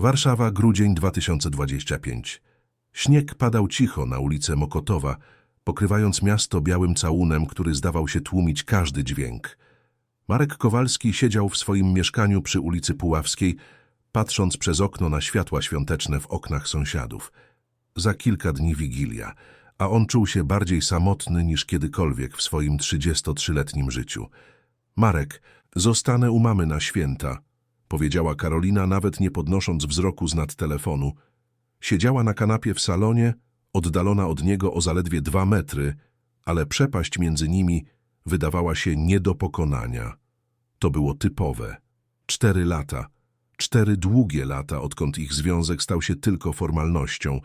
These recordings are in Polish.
Warszawa, grudzień 2025. Śnieg padał cicho na ulicę Mokotowa, pokrywając miasto białym całunem, który zdawał się tłumić każdy dźwięk. Marek Kowalski siedział w swoim mieszkaniu przy ulicy Puławskiej, patrząc przez okno na światła świąteczne w oknach sąsiadów. Za kilka dni Wigilia, a on czuł się bardziej samotny niż kiedykolwiek w swoim 33-letnim życiu. Marek, zostanę u mamy na święta, powiedziała Karolina, nawet nie podnosząc wzroku z nad telefonu. Siedziała na kanapie w salonie, oddalona od niego o zaledwie dwa metry, ale przepaść między nimi wydawała się nie do pokonania. To było typowe. Cztery lata. Cztery długie lata, odkąd ich związek stał się tylko formalnością.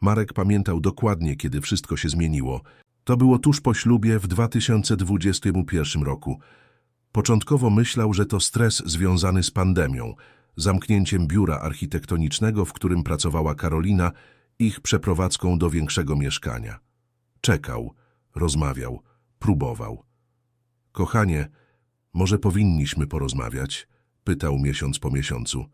Marek pamiętał dokładnie, kiedy wszystko się zmieniło. To było tuż po ślubie w 2021 roku. Początkowo myślał, że to stres związany z pandemią, zamknięciem biura architektonicznego, w którym pracowała Karolina, ich przeprowadzką do większego mieszkania. Czekał, rozmawiał, próbował. Kochanie, może powinniśmy porozmawiać? Pytał miesiąc po miesiącu.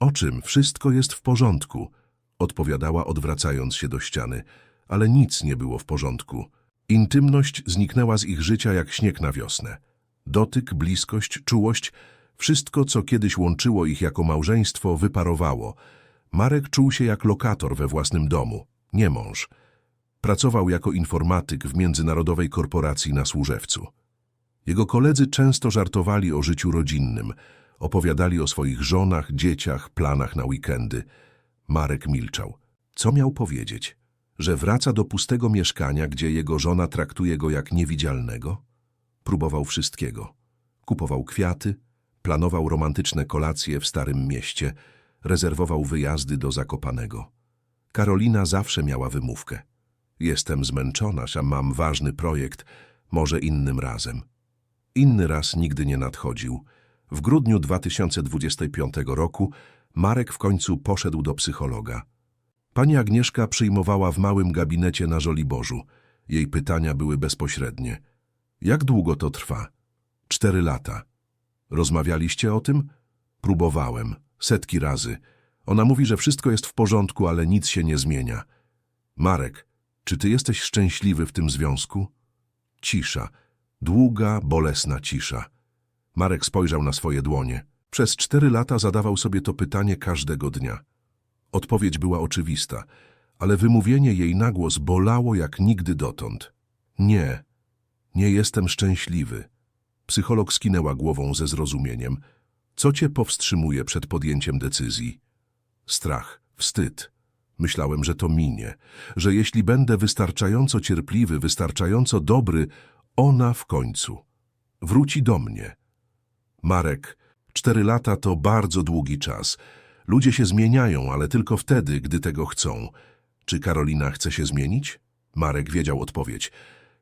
O czym? Wszystko jest w porządku, odpowiadała odwracając się do ściany, ale nic nie było w porządku. Intymność zniknęła z ich życia jak śnieg na wiosnę. Dotyk, bliskość, czułość, wszystko, co kiedyś łączyło ich jako małżeństwo, wyparowało. Marek czuł się jak lokator we własnym domu, nie mąż. Pracował jako informatyk w międzynarodowej korporacji na Służewcu. Jego koledzy często żartowali o życiu rodzinnym, opowiadali o swoich żonach, dzieciach, planach na weekendy. Marek milczał. Co miał powiedzieć? Że wraca do pustego mieszkania, gdzie jego żona traktuje go jak niewidzialnego? Próbował wszystkiego. Kupował kwiaty, planował romantyczne kolacje w Starym Mieście, rezerwował wyjazdy do Zakopanego. Karolina zawsze miała wymówkę. Jestem zmęczona, a mam ważny projekt, może innym razem. Inny raz nigdy nie nadchodził. W grudniu 2025 roku Marek w końcu poszedł do psychologa. Pani Agnieszka przyjmowała w małym gabinecie na Żoliborzu. Jej pytania były bezpośrednie. Jak długo to trwa? Cztery lata. Rozmawialiście o tym? Próbowałem. Setki razy. Ona mówi, że wszystko jest w porządku, ale nic się nie zmienia. Marek, czy ty jesteś szczęśliwy w tym związku? Cisza. Długa, bolesna cisza. Marek spojrzał na swoje dłonie. Przez cztery lata zadawał sobie to pytanie każdego dnia. Odpowiedź była oczywista, ale wymówienie jej na głos bolało jak nigdy dotąd. Nie, nie jestem szczęśliwy. Psycholog skinęła głową ze zrozumieniem. Co cię powstrzymuje przed podjęciem decyzji? Strach, wstyd. Myślałem, że to minie, że jeśli będę wystarczająco cierpliwy, wystarczająco dobry, ona w końcu wróci do mnie. Marek, cztery lata to bardzo długi czas. Ludzie się zmieniają, ale tylko wtedy, gdy tego chcą. Czy Karolina chce się zmienić? Marek wiedział odpowiedź.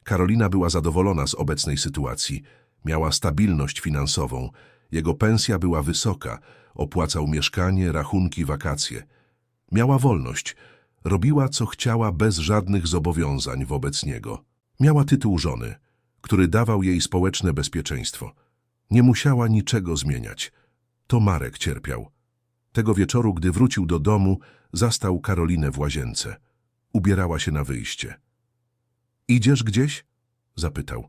Karolina była zadowolona z obecnej sytuacji. Miała stabilność finansową. Jego pensja była wysoka. Opłacał mieszkanie, rachunki, wakacje. Miała wolność. Robiła, co chciała, bez żadnych zobowiązań wobec niego. Miała tytuł żony, który dawał jej społeczne bezpieczeństwo. Nie musiała niczego zmieniać. To Marek cierpiał. Tego wieczoru, gdy wrócił do domu, zastał Karolinę w łazience. Ubierała się na wyjście. Idziesz gdzieś? Zapytał.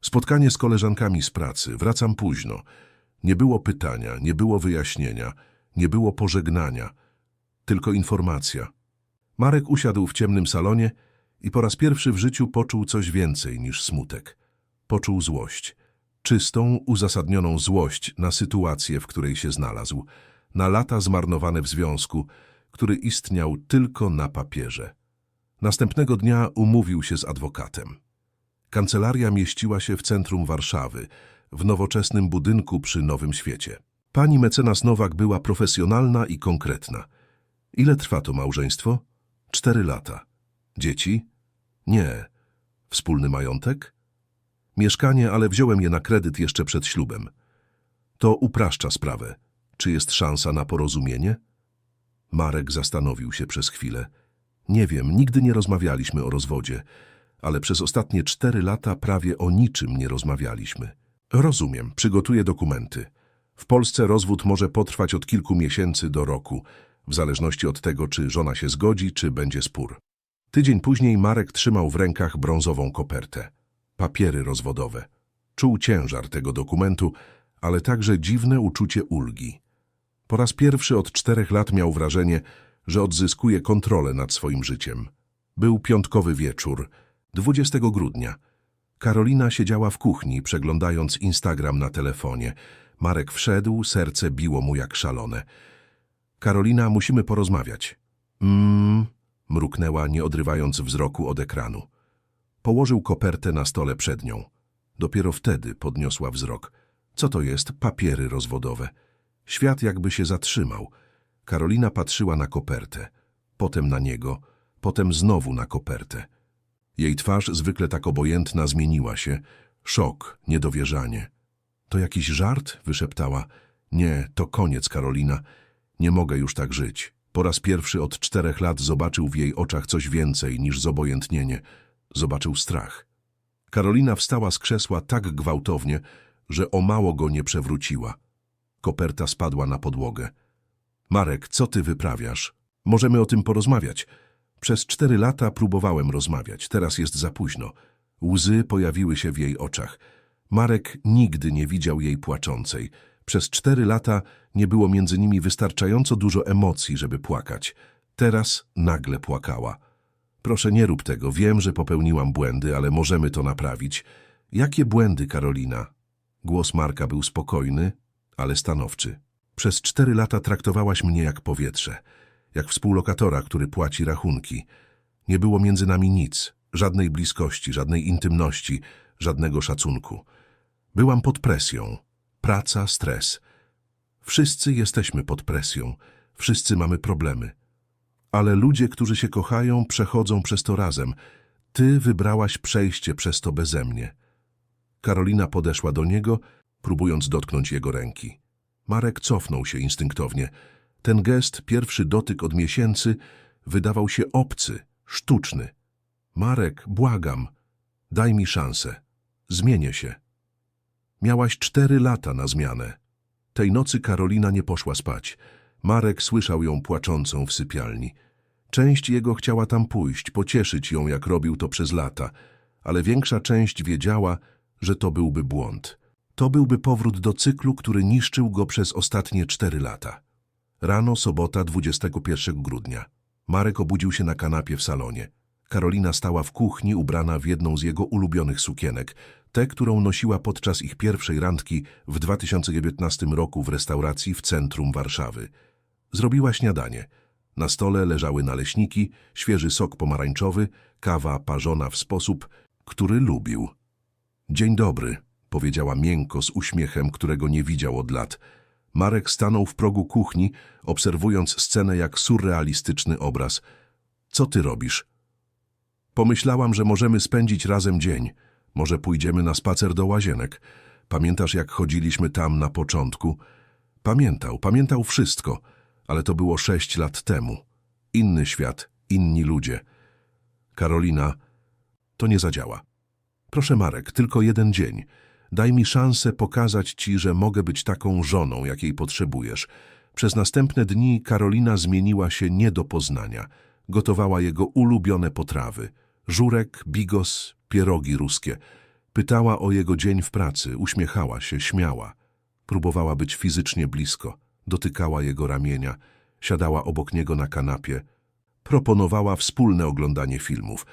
Spotkanie z koleżankami z pracy. Wracam późno. Nie było pytania, nie było wyjaśnienia, nie było pożegnania. Tylko informacja. Marek usiadł w ciemnym salonie i po raz pierwszy w życiu poczuł coś więcej niż smutek. Poczuł złość. Czystą, uzasadnioną złość na sytuację, w której się znalazł. Na lata zmarnowane w związku, który istniał tylko na papierze. Następnego dnia umówił się z adwokatem. Kancelaria mieściła się w centrum Warszawy, w nowoczesnym budynku przy Nowym Świecie. Pani mecenas Nowak była profesjonalna i konkretna. Ile trwa to małżeństwo? Cztery lata. Dzieci? Nie. Wspólny majątek? Mieszkanie, ale wziąłem je na kredyt jeszcze przed ślubem. To upraszcza sprawę. Czy jest szansa na porozumienie? Marek zastanowił się przez chwilę. Nie wiem, nigdy nie rozmawialiśmy o rozwodzie, ale przez ostatnie cztery lata prawie o niczym nie rozmawialiśmy. Rozumiem, przygotuję dokumenty. W Polsce rozwód może potrwać od kilku miesięcy do roku, w zależności od tego, czy żona się zgodzi, czy będzie spór. Tydzień później Marek trzymał w rękach brązową kopertę. Papiery rozwodowe. Czuł ciężar tego dokumentu, ale także dziwne uczucie ulgi. Po raz pierwszy od czterech lat miał wrażenie, że odzyskuje kontrolę nad swoim życiem. Był piątkowy wieczór, 20 grudnia. Karolina siedziała w kuchni, przeglądając Instagram na telefonie. Marek wszedł, serce biło mu jak szalone. Karolina, musimy porozmawiać. Mmm, mruknęła, nie odrywając wzroku od ekranu. Położył kopertę na stole przed nią. Dopiero wtedy podniosła wzrok. Co to jest? Papiery rozwodowe. Świat jakby się zatrzymał. Karolina patrzyła na kopertę, potem na niego, potem znowu na kopertę. Jej twarz, zwykle tak obojętna, zmieniła się. Szok, niedowierzanie. To jakiś żart? wyszeptała. Nie, to koniec, Karolina. Nie mogę już tak żyć. Po raz pierwszy od czterech lat zobaczył w jej oczach coś więcej niż zobojętnienie. Zobaczył strach. Karolina wstała z krzesła tak gwałtownie, że o mało go nie przewróciła. Koperta spadła na podłogę. Marek, co ty wyprawiasz? Możemy o tym porozmawiać. Przez cztery lata próbowałem rozmawiać, teraz jest za późno. Łzy pojawiły się w jej oczach. Marek nigdy nie widział jej płaczącej. Przez cztery lata nie było między nimi wystarczająco dużo emocji, żeby płakać. Teraz nagle płakała. Proszę, nie rób tego. Wiem, że popełniłam błędy, ale możemy to naprawić. Jakie błędy, Karolina? Głos Marka był spokojny, ale stanowczy. Przez cztery lata traktowałaś mnie jak powietrze, jak współlokatora, który płaci rachunki. Nie było między nami nic, żadnej bliskości, żadnej intymności, żadnego szacunku. Byłam pod presją. Praca, stres. Wszyscy jesteśmy pod presją. Wszyscy mamy problemy. Ale ludzie, którzy się kochają, przechodzą przez to razem. Ty wybrałaś przejście przez to beze mnie. Karolina podeszła do niego, próbując dotknąć jego ręki. Marek cofnął się instynktownie. Ten gest, pierwszy dotyk od miesięcy, wydawał się obcy, sztuczny. Marek, błagam, daj mi szansę. Zmienię się. Miałaś cztery lata na zmianę. Tej nocy Karolina nie poszła spać. Marek słyszał ją płaczącą w sypialni. Część jego chciała tam pójść, pocieszyć ją, jak robił to przez lata, ale większa część wiedziała, że to byłby błąd. To byłby powrót do cyklu, który niszczył go przez ostatnie cztery lata. Rano, sobota, 21 grudnia. Marek obudził się na kanapie w salonie. Karolina stała w kuchni, ubrana w jedną z jego ulubionych sukienek, tę, którą nosiła podczas ich pierwszej randki w 2019 roku w restauracji w centrum Warszawy. Zrobiła śniadanie. Na stole leżały naleśniki, świeży sok pomarańczowy, kawa parzona w sposób, który lubił. Dzień dobry, powiedziała miękko z uśmiechem, którego nie widział od lat. Marek stanął w progu kuchni, obserwując scenę jak surrealistyczny obraz. Co ty robisz? Pomyślałam, że możemy spędzić razem dzień. Może pójdziemy na spacer do łazienek. Pamiętasz, jak chodziliśmy tam na początku? Pamiętał, pamiętał wszystko, ale to było sześć lat temu. Inny świat, inni ludzie. Karolina, to nie zadziała. Proszę Marek, tylko jeden dzień. Daj mi szansę pokazać ci, że mogę być taką żoną, jakiej potrzebujesz. Przez następne dni Karolina zmieniła się nie do poznania. Gotowała jego ulubione potrawy. Żurek, bigos, pierogi ruskie. Pytała o jego dzień w pracy, uśmiechała się, śmiała. Próbowała być fizycznie blisko. Dotykała jego ramienia. Siadała obok niego na kanapie. Proponowała wspólne oglądanie filmów.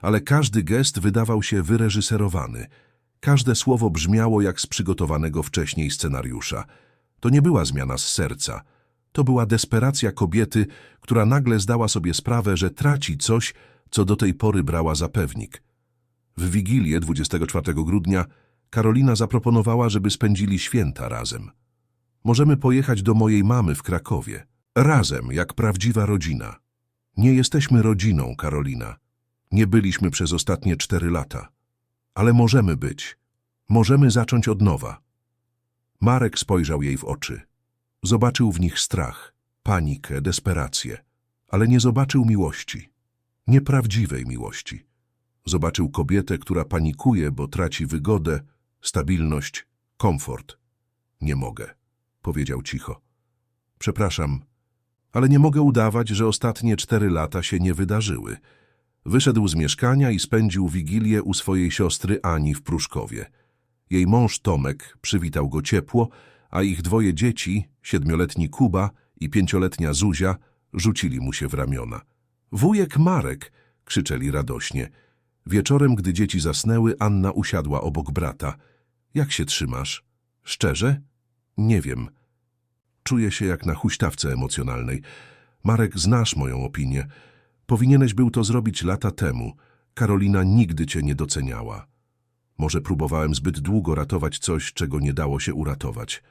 Ale każdy gest wydawał się wyreżyserowany. Każde słowo brzmiało jak z przygotowanego wcześniej scenariusza. To nie była zmiana z serca. To była desperacja kobiety, która nagle zdała sobie sprawę, że traci coś, co do tej pory brała za pewnik. W Wigilię 24 grudnia Karolina zaproponowała, żeby spędzili święta razem. Możemy pojechać do mojej mamy w Krakowie. Razem, jak prawdziwa rodzina. Nie jesteśmy rodziną, Karolina. Nie byliśmy przez ostatnie cztery lata. Ale możemy być. Możemy zacząć od nowa. Marek spojrzał jej w oczy. Zobaczył w nich strach, panikę, desperację, ale nie zobaczył miłości. Nieprawdziwej miłości. Zobaczył kobietę, która panikuje, bo traci wygodę, stabilność, komfort. Nie mogę, powiedział cicho. Przepraszam, Ale nie mogę udawać, że ostatnie cztery lata się nie wydarzyły. Wyszedł z mieszkania i spędził wigilię u swojej siostry Ani w Pruszkowie. Jej mąż Tomek przywitał go ciepło, a ich dwoje dzieci, siedmioletni Kuba i pięcioletnia Zuzia, rzucili mu się w ramiona. Wujek Marek! krzyczeli radośnie. Wieczorem, gdy dzieci zasnęły, Anna usiadła obok brata. Jak się trzymasz? Szczerze? Nie wiem. Czuję się jak na huśtawce emocjonalnej. Marek, znasz moją opinię. Powinieneś był to zrobić lata temu. Karolina nigdy cię nie doceniała. Może próbowałem zbyt długo ratować coś, czego nie dało się uratować.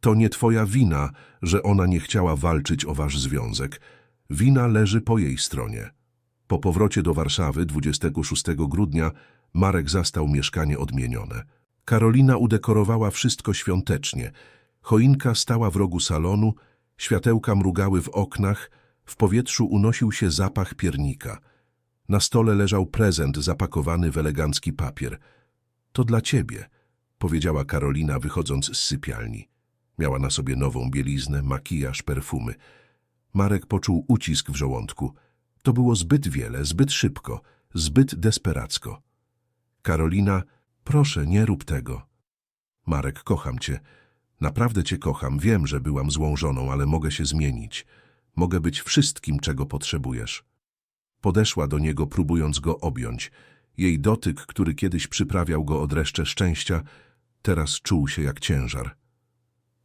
To nie twoja wina, że ona nie chciała walczyć o wasz związek. Wina leży po jej stronie. Po powrocie do Warszawy 26 grudnia Marek zastał mieszkanie odmienione. Karolina udekorowała wszystko świątecznie. Choinka stała w rogu salonu, światełka mrugały w oknach, w powietrzu unosił się zapach piernika. Na stole leżał prezent zapakowany w elegancki papier. To dla ciebie, powiedziała Karolina wychodząc z sypialni. Miała na sobie nową bieliznę, makijaż, perfumy. Marek poczuł ucisk w żołądku. To było zbyt wiele, zbyt szybko, zbyt desperacko. Karolina, proszę, nie rób tego. Marek, kocham cię. Naprawdę cię kocham. Wiem, że byłam złą żoną, ale mogę się zmienić. Mogę być wszystkim, czego potrzebujesz. Podeszła do niego, próbując go objąć. Jej dotyk, który kiedyś przyprawiał go o dreszcze szczęścia, teraz czuł się jak ciężar.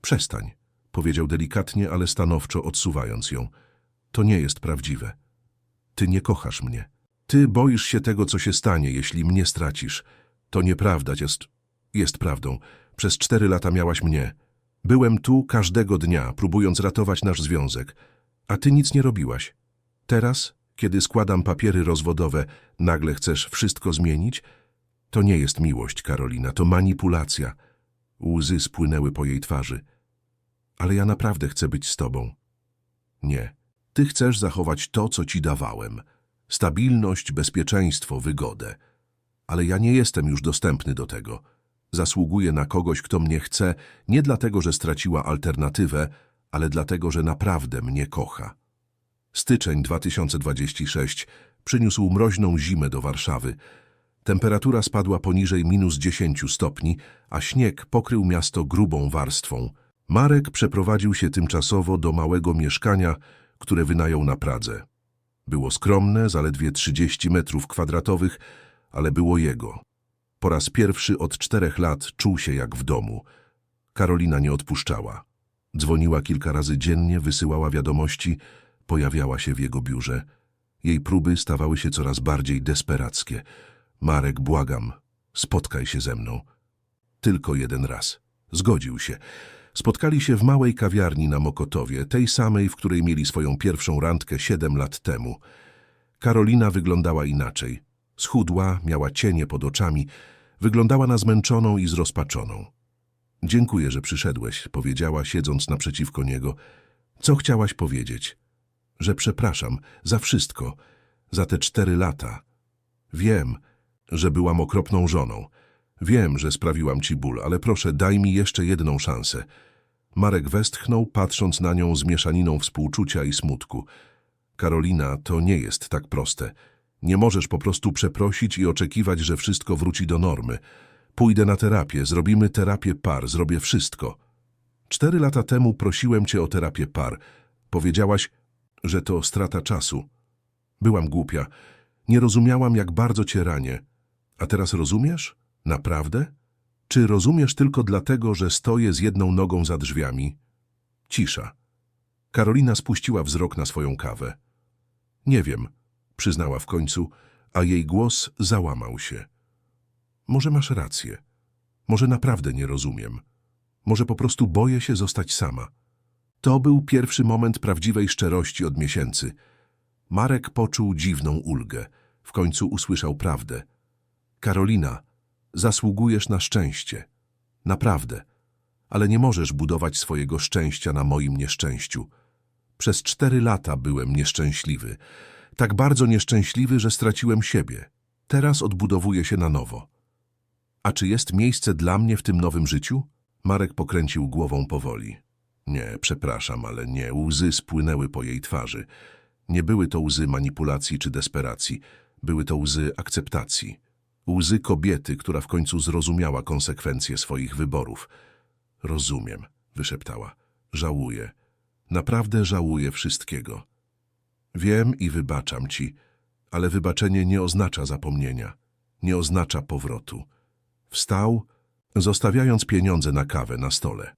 Przestań, powiedział delikatnie, ale stanowczo odsuwając ją. To nie jest prawdziwe. Ty nie kochasz mnie. Ty boisz się tego, co się stanie, jeśli mnie stracisz. To nieprawda, jest, jest prawdą. Przez cztery lata miałaś mnie. Byłem tu każdego dnia, próbując ratować nasz związek, a ty nic nie robiłaś. Teraz, kiedy składam papiery rozwodowe, nagle chcesz wszystko zmienić? To nie jest miłość, Karolina, to manipulacja. Łzy spłynęły po jej twarzy. Ale ja naprawdę chcę być z tobą. Nie. Ty chcesz zachować to, co ci dawałem. Stabilność, bezpieczeństwo, wygodę. Ale ja nie jestem już dostępny do tego. Zasługuję na kogoś, kto mnie chce, nie dlatego, że straciła alternatywę, ale dlatego, że naprawdę mnie kocha. Styczeń 2026 przyniósł mroźną zimę do Warszawy. Temperatura spadła poniżej minus 10 stopni, a śnieg pokrył miasto grubą warstwą. Marek przeprowadził się tymczasowo do małego mieszkania, które wynajął na Pradze. Było skromne, zaledwie 30 metrów kwadratowych, ale było jego. Po raz pierwszy od czterech lat czuł się jak w domu. Karolina nie odpuszczała. Dzwoniła kilka razy dziennie, wysyłała wiadomości, pojawiała się w jego biurze. Jej próby stawały się coraz bardziej desperackie. Marek, błagam, spotkaj się ze mną. Tylko jeden raz. Zgodził się. Spotkali się w małej kawiarni na Mokotowie, tej samej, w której mieli swoją pierwszą randkę siedem lat temu. Karolina wyglądała inaczej. Schudła, miała cienie pod oczami, wyglądała na zmęczoną i zrozpaczoną. Dziękuję, że przyszedłeś, powiedziała, siedząc naprzeciwko niego. Co chciałaś powiedzieć? Że przepraszam za wszystko, za te cztery lata. Wiem, że byłam okropną żoną. Wiem, że sprawiłam ci ból, ale proszę, daj mi jeszcze jedną szansę. Marek westchnął, patrząc na nią z mieszaniną współczucia i smutku. Karolina, to nie jest tak proste. Nie możesz po prostu przeprosić i oczekiwać, że wszystko wróci do normy. Pójdę na terapię, zrobimy terapię par, zrobię wszystko. Cztery lata temu prosiłem cię o terapię par. Powiedziałaś, że to strata czasu. Byłam głupia. Nie rozumiałam, jak bardzo cię ranię. A teraz rozumiesz? Naprawdę? Czy rozumiesz tylko dlatego, że stoję z jedną nogą za drzwiami? Cisza. Karolina spuściła wzrok na swoją kawę. Nie wiem, przyznała w końcu, a jej głos załamał się. Może masz rację. Może naprawdę nie rozumiem. Może po prostu boję się zostać sama. To był pierwszy moment prawdziwej szczerości od miesięcy. Marek poczuł dziwną ulgę. W końcu usłyszał prawdę. Karolina, zasługujesz na szczęście. Naprawdę. Ale nie możesz budować swojego szczęścia na moim nieszczęściu. Przez cztery lata byłem nieszczęśliwy. Tak bardzo nieszczęśliwy, że straciłem siebie. Teraz odbudowuję się na nowo. A czy jest miejsce dla mnie w tym nowym życiu? Marek pokręcił głową powoli. Nie, przepraszam, ale nie. Łzy spłynęły po jej twarzy. Nie były to łzy manipulacji czy desperacji. Były to łzy akceptacji. Łzy kobiety, która w końcu zrozumiała konsekwencje swoich wyborów. Rozumiem, wyszeptała. Żałuję. Naprawdę żałuję wszystkiego. Wiem i wybaczam ci, ale wybaczenie nie oznacza zapomnienia, nie oznacza powrotu. Wstał, zostawiając pieniądze na kawę na stole.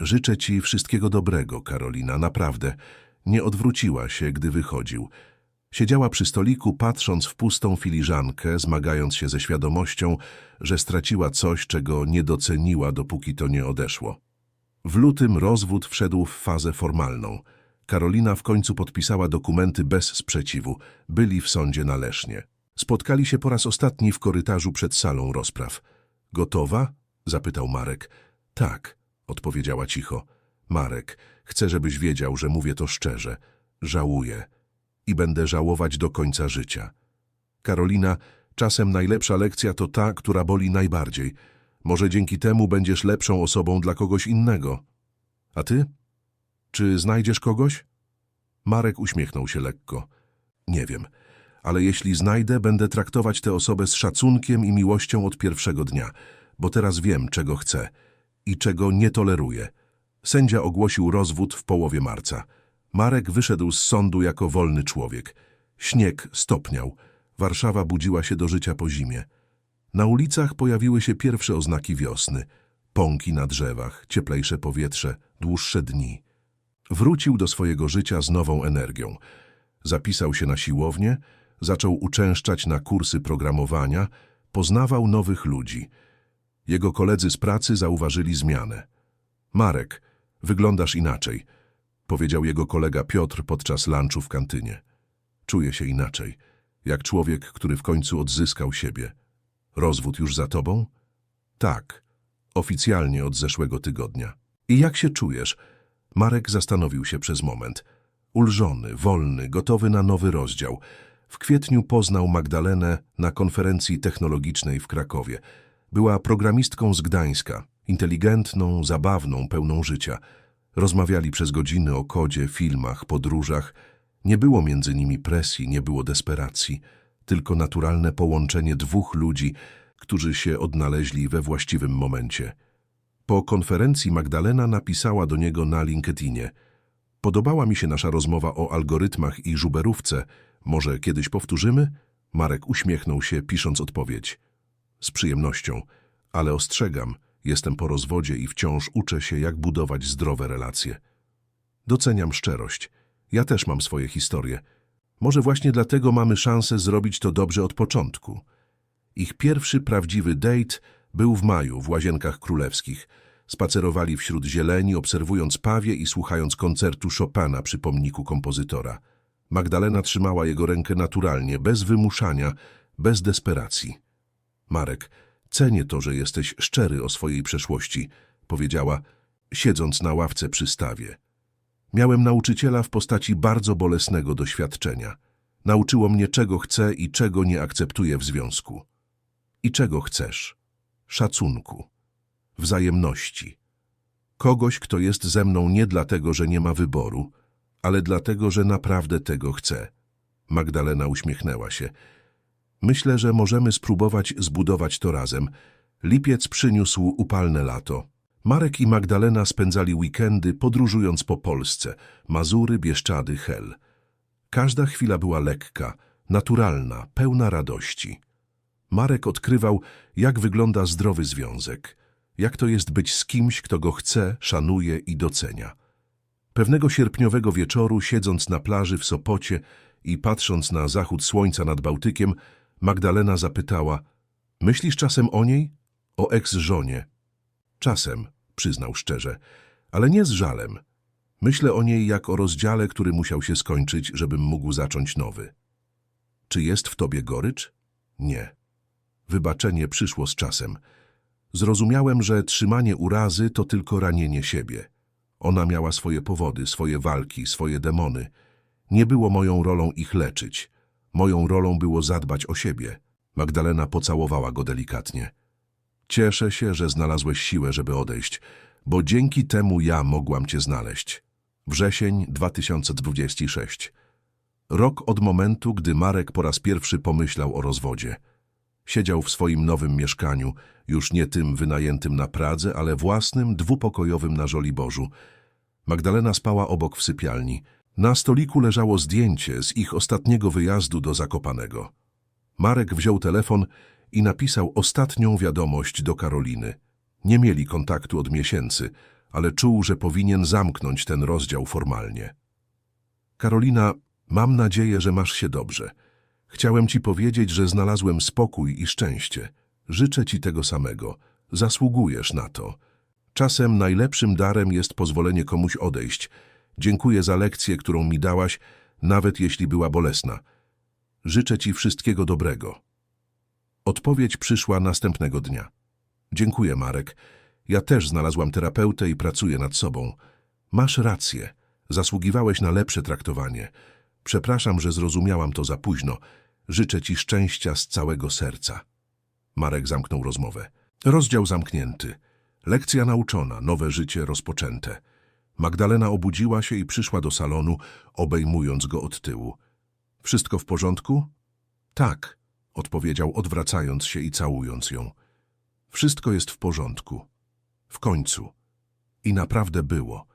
Życzę ci wszystkiego dobrego, Karolina, naprawdę. Nie odwróciła się, gdy wychodził. Siedziała przy stoliku, patrząc w pustą filiżankę, zmagając się ze świadomością, że straciła coś, czego nie doceniła, dopóki to nie odeszło. W lutym rozwód wszedł w fazę formalną. Karolina w końcu podpisała dokumenty bez sprzeciwu. Byli w sądzie na Lesznie. Spotkali się po raz ostatni w korytarzu przed salą rozpraw. Gotowa? zapytał Marek. Tak, odpowiedziała cicho. Marek, chcę, żebyś wiedział, że mówię to szczerze. Żałuję i będę żałować do końca życia. Karolina, czasem najlepsza lekcja to ta, która boli najbardziej. Może dzięki temu będziesz lepszą osobą dla kogoś innego. A ty? Czy znajdziesz kogoś? Marek uśmiechnął się lekko. Nie wiem, ale jeśli znajdę, będę traktować tę osobę z szacunkiem i miłością od pierwszego dnia, bo teraz wiem, czego chcę i czego nie toleruję. Sędzia ogłosił rozwód w połowie marca. Marek wyszedł z sądu jako wolny człowiek. Śnieg stopniał. Warszawa budziła się do życia po zimie. Na ulicach pojawiły się pierwsze oznaki wiosny. Pąki na drzewach, cieplejsze powietrze, dłuższe dni. Wrócił do swojego życia z nową energią. Zapisał się na siłownię, zaczął uczęszczać na kursy programowania, poznawał nowych ludzi. Jego koledzy z pracy zauważyli zmianę. Marek, wyglądasz inaczej, powiedział jego kolega Piotr podczas lunchu w kantynie. Czuję się inaczej, jak człowiek, który w końcu odzyskał siebie. Rozwód już za tobą? Tak, oficjalnie od zeszłego tygodnia. I jak się czujesz? Marek zastanowił się przez moment. Ulżony, wolny, gotowy na nowy rozdział. W kwietniu poznał Magdalenę na konferencji technologicznej w Krakowie. Była programistką z Gdańska, inteligentną, zabawną, pełną życia. Rozmawiali przez godziny o kodzie, filmach, podróżach. Nie było między nimi presji, nie było desperacji, tylko naturalne połączenie dwóch ludzi, którzy się odnaleźli we właściwym momencie. Po konferencji Magdalena napisała do niego na LinkedInie. Podobała mi się nasza rozmowa o algorytmach i żuberówce. Może kiedyś powtórzymy? Marek uśmiechnął się, pisząc odpowiedź. Z przyjemnością, ale ostrzegam, jestem po rozwodzie i wciąż uczę się, jak budować zdrowe relacje. Doceniam szczerość. Ja też mam swoje historie. Może właśnie dlatego mamy szansę zrobić to dobrze od początku. Ich pierwszy prawdziwy date był w maju w Łazienkach Królewskich. Spacerowali wśród zieleni, obserwując pawie i słuchając koncertu Chopina przy pomniku kompozytora. Magdalena trzymała jego rękę naturalnie, bez wymuszania, bez desperacji. Marek, cenię to, że jesteś szczery o swojej przeszłości, powiedziała, siedząc na ławce przy stawie. Miałem nauczyciela w postaci bardzo bolesnego doświadczenia. Nauczyło mnie, czego chcę i czego nie akceptuję w związku. I czego chcesz? Szacunku, wzajemności. Kogoś, kto jest ze mną nie dlatego, że nie ma wyboru, ale dlatego, że naprawdę tego chce. Magdalena uśmiechnęła się. Myślę, że możemy spróbować zbudować to razem. Lipiec przyniósł upalne lato. Marek i Magdalena spędzali weekendy podróżując po Polsce, Mazury, Bieszczady, Hel. Każda chwila była lekka, naturalna, pełna radości. Marek odkrywał, jak wygląda zdrowy związek, jak to jest być z kimś, kto go chce, szanuje i docenia. Pewnego sierpniowego wieczoru, siedząc na plaży w Sopocie i patrząc na zachód słońca nad Bałtykiem, Magdalena zapytała, myślisz czasem o niej? O eks-żonie. Czasem, przyznał szczerze, ale nie z żalem. Myślę o niej jak o rozdziale, który musiał się skończyć, żebym mógł zacząć nowy. Czy jest w tobie gorycz? Nie. Wybaczenie przyszło z czasem. Zrozumiałem, że trzymanie urazy to tylko ranienie siebie. Ona miała swoje powody, swoje walki, swoje demony. Nie było moją rolą ich leczyć. Moją rolą było zadbać o siebie. Magdalena pocałowała go delikatnie. Cieszę się, że znalazłeś siłę, żeby odejść. bo dzięki temu ja mogłam cię znaleźć. Wrzesień 2026. Rok od momentu, gdy Marek po raz pierwszy pomyślał o rozwodzie. Siedział w swoim nowym mieszkaniu, już nie tym wynajętym na Pradze, ale własnym, dwupokojowym na Żoliborzu. Magdalena spała obok w sypialni. Na stoliku leżało zdjęcie z ich ostatniego wyjazdu do Zakopanego. Marek wziął telefon i napisał ostatnią wiadomość do Karoliny. Nie mieli kontaktu od miesięcy, ale czuł, że powinien zamknąć ten rozdział formalnie. Karolina, mam nadzieję, że masz się dobrze. Chciałem ci powiedzieć, że znalazłem spokój i szczęście. Życzę ci tego samego. Zasługujesz na to. Czasem najlepszym darem jest pozwolenie komuś odejść. Dziękuję za lekcję, którą mi dałaś, nawet jeśli była bolesna. Życzę ci wszystkiego dobrego. Odpowiedź przyszła następnego dnia. Dziękuję, Marek. Ja też znalazłam terapeutę i pracuję nad sobą. Masz rację. Zasługiwałeś na lepsze traktowanie. Przepraszam, że zrozumiałam to za późno. Życzę ci szczęścia z całego serca. Marek zamknął rozmowę. Rozdział zamknięty. Lekcja nauczona, nowe życie rozpoczęte. Magdalena obudziła się i przyszła do salonu, obejmując go od tyłu. Wszystko w porządku? Tak, odpowiedział, odwracając się i całując ją. Wszystko jest w porządku. W końcu. I naprawdę było.